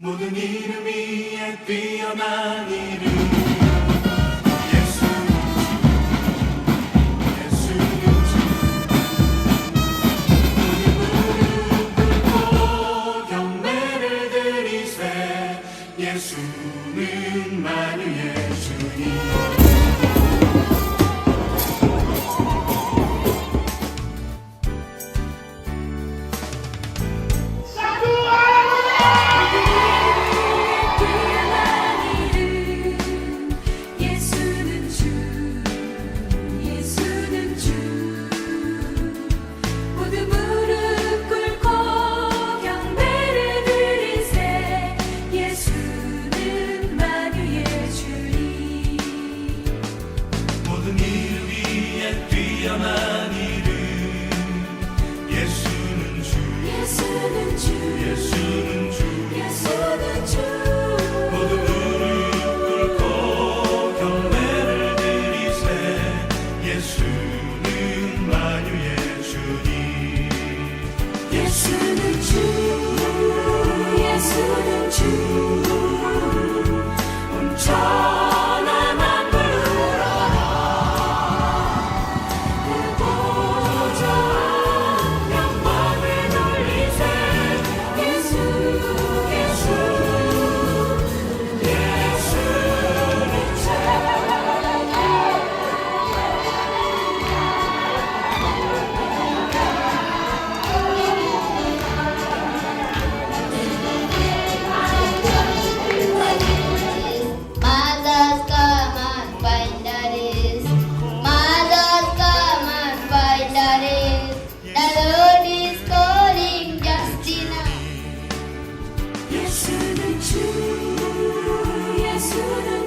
모든 이름 위에 뛰어난 이름. 예수. 예수. 무릎을 꿇고 경배를 드리세. 예수는 만유의 주님. Christmas. Yes, you're the truth. Yes, you're.